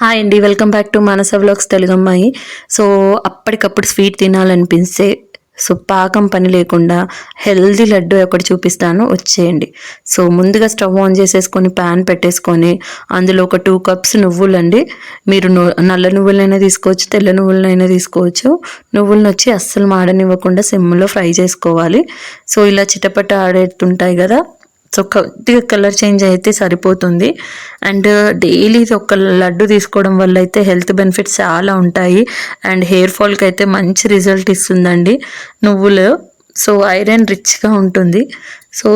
Hi అండి welcome back to Manasa vlogs Telugu అమ్మాయి so అప్పటికప్పుడు స్వీట్ తినాలనిపిస్తే సో పాకం పని లేకుండా హెల్దీ లడ్డు ఒకటి చూపిస్తాను. వచ్చేయండి. సో ముందుగా స్టవ్ ఆన్ చేసేసుకొని ప్యాన్ పెట్టేసుకొని అందులో ఒక టూ కప్స్ నువ్వులండి. మీరు నల్ల నువ్వులైనా తీసుకోవచ్చు తెల్ల నువ్వులైనా తీసుకోవచ్చు. నువ్వులను వచ్చి అస్సలు మాడనివ్వకుండా సిమ్లో ఫ్రై చేసుకోవాలి. సో ఇలా చిటపట ఆడేస్తుంటాయి కదా సో కొద్దిగా కలర్ చేంజ్ అయితే సరిపోతుంది. అండ్ డైలీ ఒక లడ్డు తీసుకోవడం వల్ల అయితే హెల్త్ బెనిఫిట్స్ చాలా ఉంటాయి. అండ్ హెయిర్ ఫాల్కి అయితే మంచి రిజల్ట్ ఇస్తుందండి. నువ్వులు సో ఐరన్ రిచ్గా ఉంటుంది. సో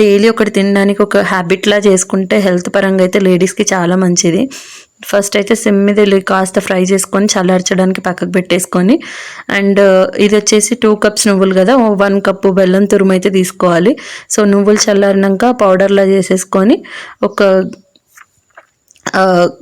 డైలీ ఒకటి తినడానికి ఒక హ్యాబిట్లా చేసుకుంటే హెల్త్ పరంగా అయితే లేడీస్కి చాలా మంచిది. ఫస్ట్ అయితే సిమ్ మీద కాస్త ఫ్రై చేసుకొని చల్లార్చడానికి పక్కకు పెట్టేసుకొని అండ్ ఇది వచ్చేసి టూ కప్స్ నువ్వులు కదా వన్ కప్పు బెల్లం తురుము అయితే తీసుకోవాలి. సో నువ్వులు చల్లారినాక పౌడర్లా చేసేసుకొని ఒక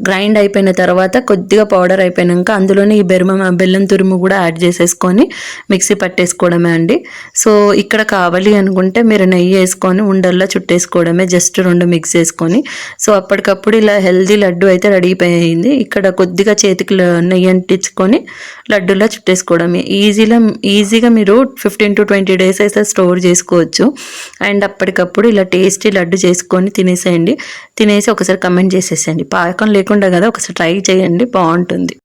గ్రైండ్ అయిపోయిన తర్వాత కొద్దిగా పౌడర్ అయిపోయినాక అందులోనే ఈ బెరుమ బెల్లం తురుము కూడా యాడ్ చేసేసుకొని మిక్సీ పట్టేసుకోవడమే అండి. సో ఇక్కడ కావాలి అనుకుంటే మీరు నెయ్యి వేసుకొని ఉండల్లో చుట్టేసుకోవడమే జస్ట్ రెండు మిక్స్ చేసుకొని. సో అప్పటికప్పుడు ఇలా హెల్దీ లడ్డు అయితే రెడీ అయిపోయింది. ఇక్కడ కొద్దిగా చేతికి నెయ్యి అంటించుకొని లడ్డూలా చుట్టేసుకోవడమే. ఈజీగా ఈజీగా మీరు ఫిఫ్టీన్ టు ట్వంటీ డేస్ అయితే స్టోర్ చేసుకోవచ్చు. అండ్ అప్పటికప్పుడు ఇలా టేస్టీ లడ్డు చేసుకొని తినేసేయండి. తినేసి ఒకసారి కమెంట్ చేసేసేయండి. పాకం లేకుండా కదా ఒకసారి ట్రై చేయండి బాగుంటుంది.